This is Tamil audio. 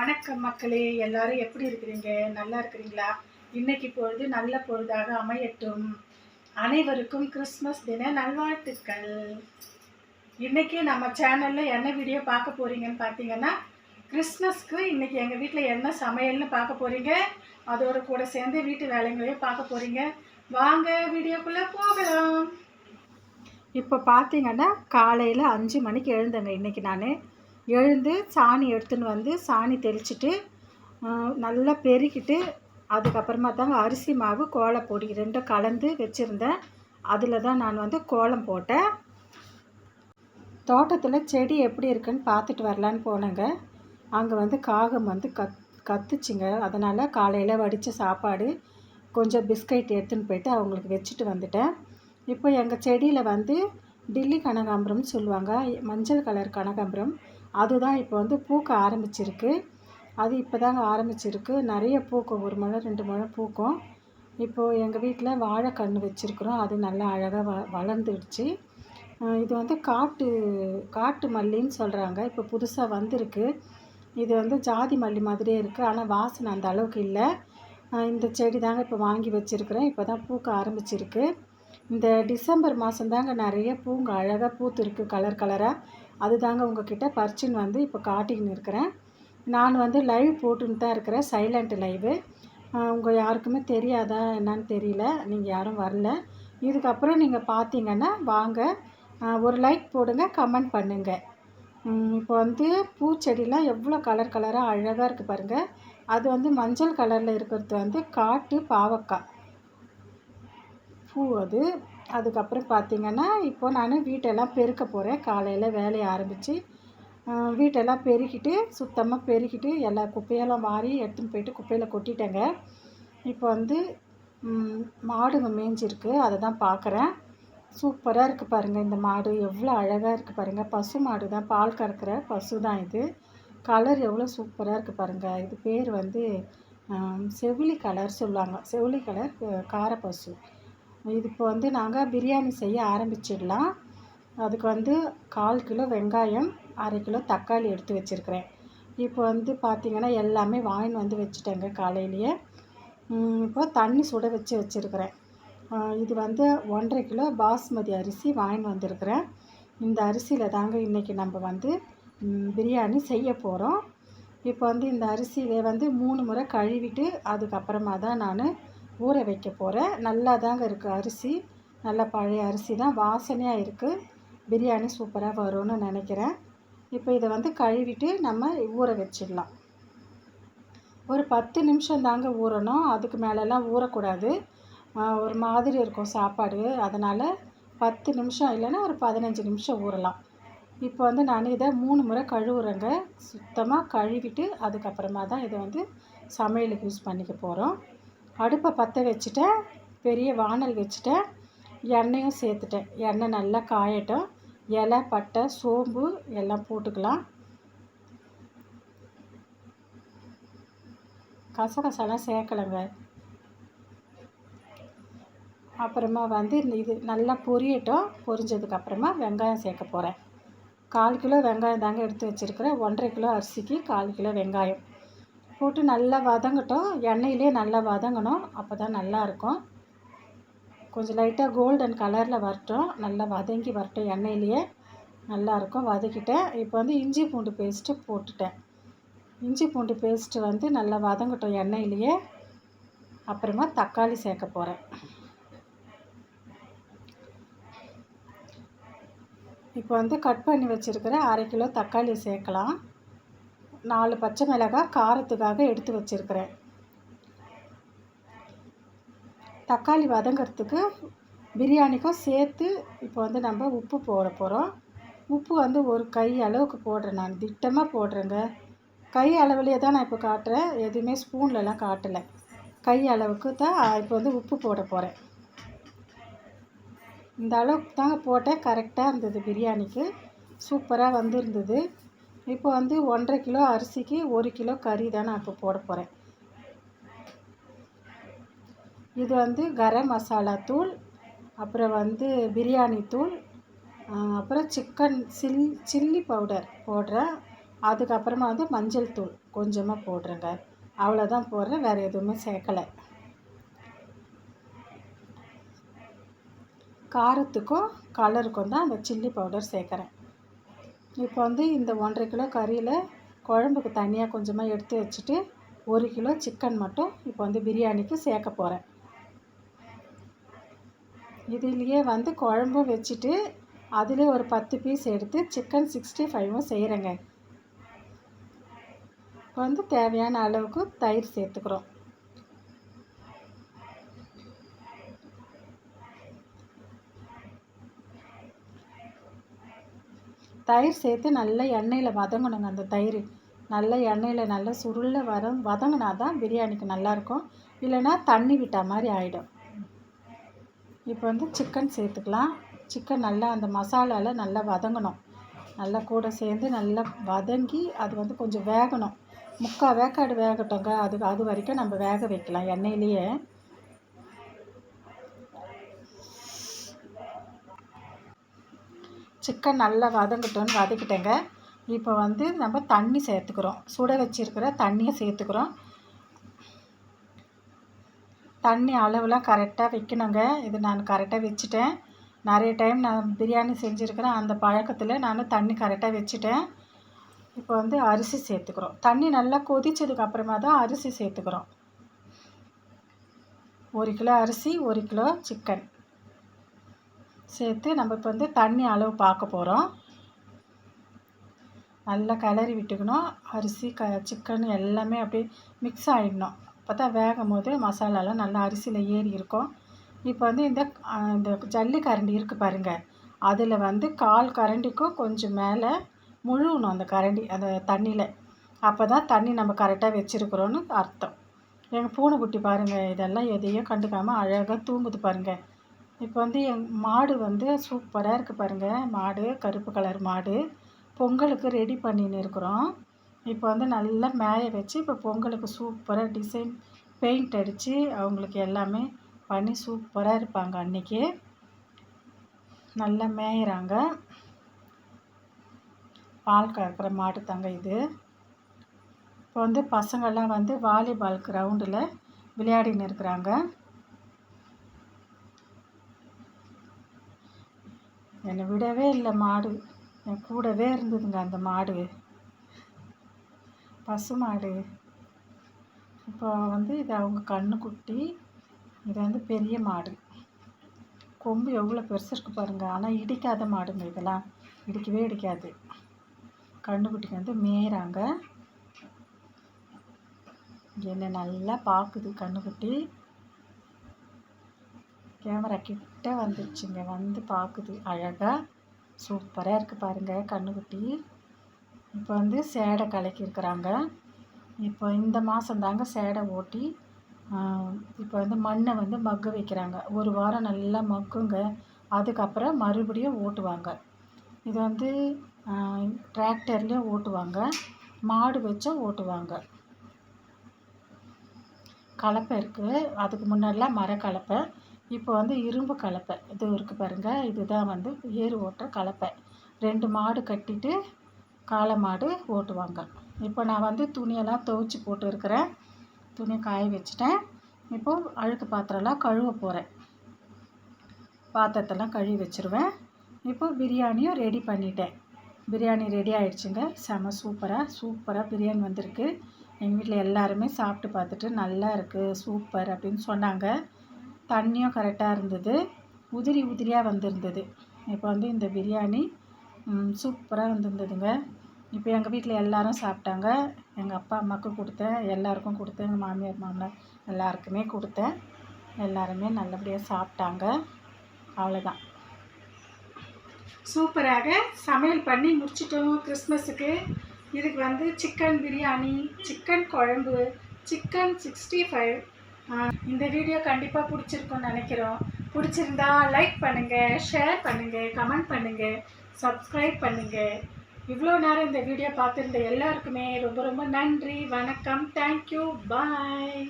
வணக்கம் மக்களே எல்லாரும் எப்படி இருக்கிறீங்க? நல்லா இருக்கிறீங்களா? இன்னைக்கு பொழுது நல்ல பொழுதாக அமையட்டும். அனைவருக்கும் கிறிஸ்மஸ் தின நல்வாழ்த்துக்கள். இன்னைக்கு நம்ம சேனலில் என்ன வீடியோ பார்க்க போறீங்கன்னு பார்த்தீங்கன்னா கிறிஸ்மஸ்க்கு இன்னைக்கு எங்கள் வீட்டில் என்ன சமையல்னு பார்க்க போறீங்க? அதோட கூட சேர்ந்து வீட்டு வேலைங்களையும் பார்க்க போறீங்க. வாங்க வீடியோக்குள்ளே போகலாம். இப்போ பார்த்தீங்கன்னா காலையில் அஞ்சு மணிக்கு எழுந்தேங்க இன்றைக்கி நான். எழுந்து சாணி எடுத்துன்னு வந்து சாணி தெளிச்சுட்டு நல்லா பெருக்கிட்டு அதுக்கப்புறமா தாங்க அரிசி மாவு கோலப்பொடி ரெண்டும் கலந்து வச்சுருந்தேன். அதில் தான் நான் வந்து கோலம் போட்டேன். தோட்டத்தில் செடி எப்படி இருக்குன்னு பார்த்துட்டு வரலான்னு போனேங்க. அங்கே வந்து காகம் வந்து கத் கத்துச்சுங்க. அதனால் காலையில் வடித்த சாப்பாடு கொஞ்சம் பிஸ்கட் எடுத்துன்னு போயிட்டு அவங்களுக்கு வச்சுட்டு வந்துட்டேன். இப்போ எங்கள் செடியில் வந்து டில்லி கனகாம்பரம்னு சொல்லுவாங்க. மஞ்சள் கலர் கனகாம்பரம். அதுதான் இப்போ வந்து பூக்க ஆரம்பிச்சிருக்கு. அது இப்போ தாங்க ஆரம்பிச்சிருக்கு. நிறைய பூக்கும். ஒரு முழம் ரெண்டு முழம் பூக்கும். இப்போது எங்கள் வீட்டில் வாழைக்கன்று வச்சுருக்குறோம். அது நல்லா அழகாக வ வளர்ந்துடுச்சு. இது வந்து காட்டு காட்டு மல்லின்னு சொல்கிறாங்க இப்போ புதுசாக வந்திருக்கு. இது வந்து ஜாதி மல்லி மாதிரியே இருக்குது ஆனால் வாசனை அந்த அளவுக்கு இல்லை. இந்த செடி தாங்க இப்போ வாங்கி வச்சுருக்கிறேன். இப்போ தான் பூக்க ஆரம்பிச்சிருக்கு. இந்த டிசம்பர் மாதம் தாங்க நிறைய பூங்க அழகாக பூத்துருக்கு. கலர் கலராக அது தாங்க உங்ககிட்ட பறிச்சுன்னு வந்து இப்போ காட்டிக்கின்னு இருக்கிறேன். நான் வந்து லைவ் போட்டுன்னு தான் இருக்கிறேன் சைலண்ட் லைவு உங்கள் யாருக்குமே தெரியாதா என்னன்னு தெரியல நீங்கள் யாரும் வரல. இதுக்கப்புறம் நீங்கள் பார்த்தீங்கன்னா வாங்க. ஒரு லைக் போடுங்க கமெண்ட் பண்ணுங்கள் இப்போ வந்து பூச்செடிலாம் எவ்வளோ கலர் கலராக அழகாக இருக்குது பாருங்கள் அது வந்து மஞ்சள் கலரில் இருக்கிறது வந்து காட்டு பாவக்காய். பூ அது. அதுக்கப்புறம் பார்த்திங்கன்னா இப்போ நான் வீட்டெல்லாம் பெருக்க போகிறேன் காலையில் வேலையை ஆரம்பித்து வீட்டெல்லாம் பெருக்கிட்டு சுத்தமாக பெருக்கிட்டு எல்லா குப்பையெல்லாம் மாறி எடுத்துன்னு போயிட்டு குப்பையில் கொட்டிட்டேங்க. இப்போ வந்து மாடுங்க மேய்ஞ்சிருக்கு அதை தான் பார்க்குறேன். சூப்பராக இருக்குது பாருங்கள் இந்த மாடு எவ்வளோ அழகாக இருக்குது பாருங்கள் பசு மாடு தான். பால் கறக்கிற பசு தான் இது. கலர் எவ்வளோ சூப்பராக இருக்குது பாருங்கள் இது பேர் வந்து செவிலி கலர் சொல்லுவாங்க. செவிலி கலர் காரப்பசு. கார பசு இப்போ வந்து நாங்கள் பிரியாணி செய்ய ஆரம்பிச்சிடலாம். அதுக்கு வந்து கால் கிலோ வெங்காயம் அரை கிலோ தக்காளி எடுத்து வச்சுருக்கிறேன். இப்போ வந்து பார்த்திங்கன்னா எல்லாமே வாங்கின்னு வந்து வச்சுட்டேங்க காலையிலேயே. இப்போ தண்ணி சுட வச்சு வச்சுருக்கிறேன். இது வந்து ஒன்றரை கிலோ பாஸ்மதி அரிசி வாங்கின்னு வந்திருக்கிறேன். இந்த அரிசியில் தாங்க இன்றைக்கி நம்ம வந்து பிரியாணி செய்ய போகிறோம் இப்போ வந்து இந்த அரிசியை வந்து மூணு முறை கழுவிட்டு அதுக்கப்புறமா தான் நான் ஊற வைக்க போகிறேன் நல்லா தாங்க இருக்குது அரிசி. நல்ல பழைய அரிசி தான். வாசனையாக இருக்குது பிரியாணி சூப்பராக வரும்னு நினைக்கிறேன். இப்போ இதை வந்து கழுவிட்டு நம்ம ஊற வச்சிடலாம். ஒரு பத்து நிமிஷம் தாங்க ஊறணும். அதுக்கு மேலெல்லாம் ஊறக்கூடாது. ஒரு மாதிரி இருக்கும் சாப்பாடு. அதனால் பத்து நிமிஷம் இல்லைன்னா ஒரு பதினஞ்சு நிமிஷம் ஊறலாம். இப்போ வந்து நான் இதை மூணு முறை கழுவுறேங்க. சுத்தமாக கழுவிட்டு அதுக்கப்புறமா தான் இதை வந்து சமையலுக்கு யூஸ் பண்ணிக்க போகிறோம் அடுப்பை பற்ற வச்சுட்டேன். பெரிய வானல் வச்சுட்டேன். எண்ணெயும் சேர்த்துட்டேன். எண்ணெய் நல்லா காயட்டும். இலை பட்டை சோம்பு எல்லாம் போட்டுக்கலாம். கசகசெல்லாம் சேர்க்கலைங்க. அப்புறமா வந்து இது நல்லா பொரியட்டும். பொரிஞ்சதுக்கப்புறமா வெங்காயம் சேர்க்க போகிறேன் கால் கிலோ வெங்காயம் தாங்க எடுத்து வச்சுருக்கிறேன். ஒன்றரை கிலோ அரிசிக்கு கால் கிலோ வெங்காயம். போட்டு நல்லா வதங்கட்டும். எண்ணெயிலே நல்லா வதங்கணும். அப்போ தான் நல்லாயிருக்கும். கொஞ்சம் லைட்டாக கோல்டன் கலரில் வரட்டும். நல்லா வதங்கி வரட்டும் எண்ணெயிலேயே. நல்லாயிருக்கும் வதக்கிட்டேன் இப்போ வந்து இஞ்சி பூண்டு பேஸ்ட்டு போட்டுட்டேன். இஞ்சி பூண்டு பேஸ்ட்டு வந்து நல்லா வதங்கட்டும் எண்ணெயிலேயே. அப்புறமா தக்காளி சேர்க்க போகிறேன் இப்போ வந்து கட் பண்ணி வச்சுருக்கிற அரை கிலோ தக்காளி சேர்க்கலாம். நாலு பச்சை மிளகாய் காரத்துக்காக எடுத்து வச்சுருக்கிறேன். தக்காளி வதங்கிறதுக்கு பிரியாணிக்கும் சேர்த்து இப்போ வந்து நம்ம உப்பு போட போகிறோம் உப்பு வந்து ஒரு கை அளவுக்கு போடுறேன் நான் திட்டமாக போடுறேங்க. கை அளவுலேயே தான் நான் இப்போ காட்டுறேன் எதுவுமே ஸ்பூன்லலாம் காட்டலை. கை அளவுக்கு தான் இப்போ வந்து உப்பு போட போகிறேன் இந்த அளவுக்கு தாங்க போட்டேன் கரெக்டாக இருந்தது பிரியாணிக்கு. சூப்பராக வந்திருந்தது. இப்போ வந்து ஒன்றரை கிலோ அரிசிக்கு ஒரு கிலோ கறி தான் நான் இப்போ போட போகிறேன் இது வந்து கரம் மசாலா தூள் அப்புறம் வந்து பிரியாணி தூள் அப்புறம் சிக்கன் சில் சில்லி பவுடர் போடுறேன். அதுக்கப்புறமா வந்து மஞ்சள் தூள் கொஞ்சமாக போடுறேங்க. அவ்வளோதான் போடுறேன் வேறு எதுவுமே சேர்க்கலை. காரத்துக்கும் கலருக்கும் தான் அந்த சில்லி பவுடர் சேர்க்குறேன். இப்போ வந்து இந்த ஒன்றரை கிலோ கறியில் குழம்புக்கு தனியாக கொஞ்சமாக எடுத்து வச்சுட்டு ஒரு கிலோ சிக்கன் மட்டும் இப்போ வந்து பிரியாணிக்கு சேர்க்க போகிறேன் இதுலேயே வந்து குழம்பும் வச்சுட்டு அதிலே ஒரு பத்து பீஸ் எடுத்து சிக்கன் சிக்ஸ்டி ஃபைவும் செய்கிறேங்க இப்போ வந்து தேவையான அளவுக்கு தயிர் சேர்த்துக்கிறோம். தயிர் சேர்த்து நல்லா எண்ணெயில் வதங்கணுங்க அந்த தயிர். நல்லா எண்ணெயில் நல்லா சுருளில் வர வதங்கினா தான் பிரியாணிக்கு நல்லாயிருக்கும் இல்லைன்னா தண்ணி விட்ட மாதிரி ஆகிடும் இப்போ வந்து சிக்கன் சேர்த்துக்கலாம். சிக்கன் நல்லா அந்த மசாலாவில் நல்லா வதங்கணும். நல்லா கூட சேர்ந்து நல்லா வதங்கி அது வந்து கொஞ்சம் வேகணும். முக்கால் வேக்காடு வேகட்டோங்க அது அது வரைக்கும் நம்ம வேக வைக்கலாம் எண்ணெயிலேயே. சிக்கன் நல்லா வதங்கட்டோன்னு வதக்கிட்டேங்க. இப்போ வந்து நம்ம தண்ணி சேர்த்துக்கிறோம். சுட வச்சுருக்கிற தண்ணியை சேர்த்துக்கிறோம். தண்ணி அளவுலாம் கரெக்டாக வைக்கணுங்க. இது நான் கரெக்டாக வச்சுட்டேன். நிறைய டைம் நான் பிரியாணி செஞ்சுருக்கிறேன் அந்த பழக்கத்தில் நான் தண்ணி கரெக்டாக வச்சுட்டேன். இப்போ வந்து அரிசி சேர்த்துக்கிறோம். தண்ணி நல்லா கொதிச்சதுக்கு அப்புறமா தான் அரிசி சேர்த்துக்கிறோம். ஒரு கிலோ அரிசி ஒரு கிலோ சிக்கன் சேர்த்து நம்ம இப்போ வந்து தண்ணி அளவு பார்க்க போகிறோம் நல்லா கிளறி விட்டுக்கணும். அரிசி க சிக்கன் எல்லாமே அப்படியே மிக்ஸ் ஆகிடணும் அப்போ தான் வேகும் போது மசாலாலாம் நல்லா அரிசியில் ஏறி இருக்கும். இப்போ வந்து இந்த இந்த ஜல்லி கரண்டி இருக்குது பாருங்கள் அதில் வந்து கால் கரண்டிக்கும் கொஞ்சம் மேலே முழுகணும் அந்த கரண்டி அந்த தண்ணியில். அப்போ தான் தண்ணி நம்ம கரெக்டாக வச்சுருக்குறோன்னு அர்த்தம். எங்கள் பூனைக்குட்டி பாருங்கள் இதெல்லாம் எதையும் கண்டுக்காமல் அழகாக தூங்குது பாருங்கள் இப்போ வந்து எங் மாடு வந்து சூப்பராக இருக்குது பாருங்கள் மாடு கருப்பு கலர் மாடு. பொங்கலுக்கு ரெடி பண்ணின்னு இருக்கிறோம். இப்போ வந்து நல்லா மேய வச்சு இப்போ பொங்கலுக்கு சூப்பராக டிசைன் பெயிண்ட் அடித்து அவங்களுக்கு எல்லாமே பண்ணி சூப்பராக இருப்பாங்க அன்றைக்கி நல்லா மேயிறாங்க. பால் கறக்கிற மாடு தாங்க இது. இப்போ வந்து பசங்கள்லாம் வந்து வாலிபால் கிரவுண்டில் விளையாடின்னு இருக்கிறாங்க. என்னை விடவே இல்லை மாடு. என் கூடவே இருந்ததுங்க அந்த மாடு. பசு மாடு. இப்போ வந்து இது அவங்க கண்ணுக்குட்டி இது வந்து பெரிய மாடு. கொம்பு எவ்வளோ பெருசு இருக்குது பாருங்கள் ஆனால் இடிக்காத மாடுங்க இதெல்லாம். இடிக்கவே இடிக்காது. கண்ணுக்குட்டிக்கு வந்து மேயிறாங்க என்னை நல்லா பார்க்குது கண்ணுக்குட்டி கேமரா கிட்டே வந்துருச்சுங்க. வந்து பார்க்குது அழகாக சூப்பராக இருக்குது பாருங்கள் கண்ணுக்குட்டி. இப்போ வந்து சேடை கலக்கியிருக்கிறாங்க. இப்போ இந்த மாதம் தாங்க சேடை ஓட்டி இப்போ வந்து மண்ணை வந்து மக்க வைக்கிறாங்க. ஒரு வாரம் நல்லா மக்குங்க. அதுக்கப்புறம் மறுபடியும் ஓட்டுவாங்க. இது வந்து டிராக்டர்லேயும் ஓட்டுவாங்க. மாடு வச்சும் ஓட்டுவாங்க. கலப்பை இருக்குது அதுக்கு முன்னாடிலாம் மரக்கலப்பை. இப்போ வந்து இரும்பு கலப்பை. இது இருக்குது பாருங்கள் இதுதான் வந்து ஏறு ஓட்டுற கலப்பை. ரெண்டு மாடு கட்டிட்டு காளை மாடு ஓட்டுவாங்க. இப்போ நான் வந்து துணியெல்லாம் துவைச்சி போட்டுருக்கிறேன். துணி காய வச்சுட்டேன். இப்போது அழுக்கு பாத்திரம்லாம் கழுவ போகிறேன் பாத்திரத்தெல்லாம் கழுவி வச்சுருவேன். இப்போ பிரியாணியும் ரெடி பண்ணிட்டேன். பிரியாணி ரெடி ஆகிடுச்சுங்க செம சூப்பராக சூப்பராக பிரியாணி வந்திருக்கு. எங்கள் வீட்டில் எல்லாருமே சாப்பிட்டு பார்த்துட்டு நல்லா இருக்குது சூப்பர் அப்படின்னு சொன்னாங்க. தண்ணியும் கரெக்டாக இருந்தது. உதிரி உதிரியாக வந்திருந்தது. இப்போ வந்து இந்த பிரியாணி சூப்பராக வந்திருந்ததுங்க. இப்போ எங்கள் வீட்டில் எல்லோரும் சாப்பிட்டாங்க. எங்கள் அப்பா அம்மாவுக்கு கொடுத்தேன். எல்லாருக்கும் கொடுத்தேன். எங்கள் மாமியார் மாமனார் எல்லாருக்குமே கொடுத்தேன். எல்லாருமே நல்லபடியாக சாப்பிட்டாங்க. அவ்வளோதான் சூப்பராக சமையல் பண்ணி முடிச்சிட்டோம் கிறிஸ்மஸுக்கு. இதுக்கு வந்து சிக்கன் பிரியாணி சிக்கன் குழம்பு சிக்கன் சிக்ஸ்டி ஃபைவ். இந்த வீடியோ கண்டிப்பாக பிடிச்சிருக்கும்னு நினைக்கிறோம். பிடிச்சிருந்தா லைக் பண்ணுங்கள் ஷேர் பண்ணுங்கள் கமெண்ட் பண்ணுங்கள் சப்ஸ்கிரைப் பண்ணுங்கள் இவ்வளோ நேரம் இந்த வீடியோ பார்த்துருந்த எல்லாருக்குமே ரொம்ப ரொம்ப நன்றி வணக்கம் தேங்க்யூ பாய்